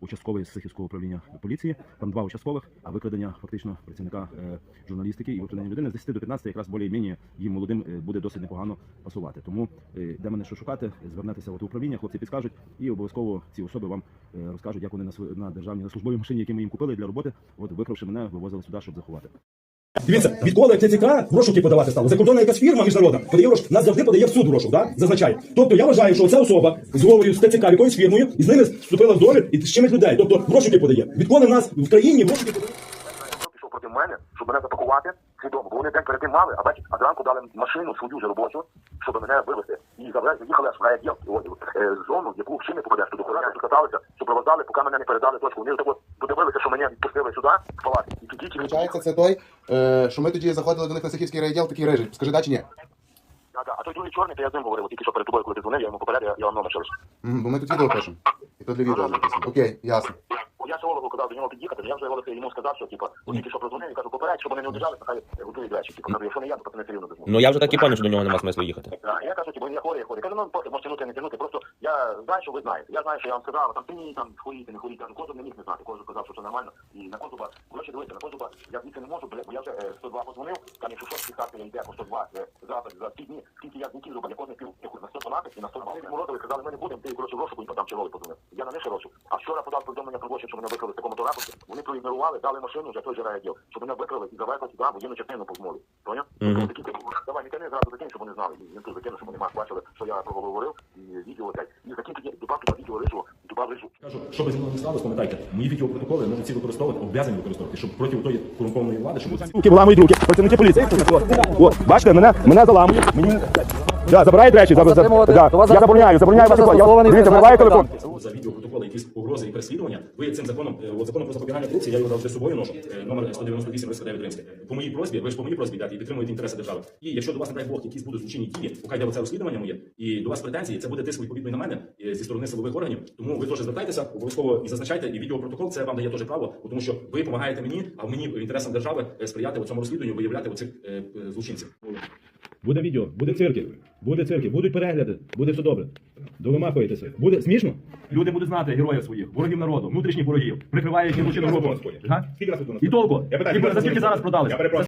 участковий з Сихівського управління поліції. Там два участкових, а викрадення фактично працівника е, журналістики і викрадення людини з 10 до 15 якраз більш-менш їм молодим е, буде досить непогано пасувати. Тому е, де мене що шукати, звернетеся в управління, хлопці підскажуть, і обов'язково ці особи вам е, розкажуть, як вони на на державній на службовій машині, які ми їм купили для роботи, от викравши мене, вивозили сюди, щоб заховати. Дивіться, відколи ТЦК в розшуки подавати стало. Закордонна якась фірма міжнародна подає в розшук, нас завжди подає в суд в розшук, да? зазначає. Тобто я вважаю, що ця особа з головою з ТЦК якоюсь фірмою і з ними вступила в договір і з чимось людей. Тобто в розшуки подає. Відколи нас в країні в розшуки подає. Пішов проти мене, щоб мене запакувати свідомо, бо вони день перед тим мали, а бачить, а зранку дали машину свою вже робочу, щоб мене вивезти. І забрали, їхали аж в райвідділ, е, зону, яку взагалі не попадеш, тут охорони каталися, супроводжали, поки мене не передали точку. Вони так подивилися, що мене відпустили сюди, в палаті. І тоді це той, що ми тоді заходили до них на Сахівський райділ, такий режим. Скажи, да чи ні? Да, да. А той другий чорний, то я з ним говорив, тільки що перед тобою, коли ти дзвонив, я йому попередив, я, я вам номер ще лише. Мгм, бо ми тут відео пишемо. І то для відео записано. Окей, ясно. Я сьогодні казав до нього під'їхати, я вже Олег йому сказав, що типу, от тільки що прозвонив, і кажу, попередь, щоб вони не обіжали, нехай готують речі. Типу, кажу, якщо не я, то не все рівно Ну я вже так і поняв, що до нього нема смислу їхати. А, я кажу, типу, я хворий, я хворий. Кажу, ну поки, може тягнути, не тягнути. Просто я знаю, що ви знаєте. Я знаю, що я вам сказав, там ти там хворіти, не хворіти. Кожен не міг не знати. Кожен казав, що це нормально. І на Козуба, коротше, дивіться, на Козуба я звідси не можу, бля, бо я вже е, 102 позвонив, там якщо щось писати, я йде по 102, це запит за ті дні, скільки я днів зробив, я кожен пів на 112 і на 102. Вони морозили, казали, ми не будемо, ти, коротше, в розшуку, і там черговий подзвонив. Я на них розшук. А вчора подав повідомлення про злочин, що мене викрали в такому то рапорті. Вони проігнорували, дали машину, вже той же райділ, щоб мене викрали і завезли сюди, воєнну частину по змові. Поняв? Мгм. Такі, типу, Давай, не тяни зразу закинь, щоб вони знали. Він тут закину, щоб вони бачили, що я проговорив, і відео те. І закинь тоді, добавки на відео рису, добав рису. Кажу, що би зі мною не сталося, пам'ятайте, мої відеопротоколи ми ці використовувати, обв'язані використовувати, щоб проти тої корумпованої влади, щоб руки виламують руки, працівники поліції. О, бачите, мене, мене заламують, мені да, забирають речі, заб, заб, да. я забороняю, забороняю вас, я, дивіться, вириваю телефон. За відеопротоколи, якісь погрози і переслідування, ви цим законом, е, от законом про запобігання корупції, я його завжди з собою ношу, е, номер 198 9 Римське. По моїй просьбі, ви ж по моїй просьбі йдете і підтримуєте інтереси держави. І якщо до вас, не дай Бог, якісь будуть злочинні дії, поки йде оце розслідування моє, і до вас претензії, це буде тиск відповідний на мене е, зі сторони силових органів. Тому ви теж звертайтеся, обов'язково і зазначайте, і відеопротокол це вам дає теж право, бо тому що ви допомагаєте мені, а мені в інтересам держави е, сприяти у цьому розслідуванню, виявляти оцих е, е, злочинців. Буде відео, буде цирки, буде цирки, будуть перегляди, буде все добре. Довимахуєтеся. Буде смішно? Люди будуть знати героїв своїх, ворогів народу, внутрішніх ворогів, прикривають злочинну групу. Скільки раз ви І толку. Я питаю, І за скільки зараз продали? Я перепрошую.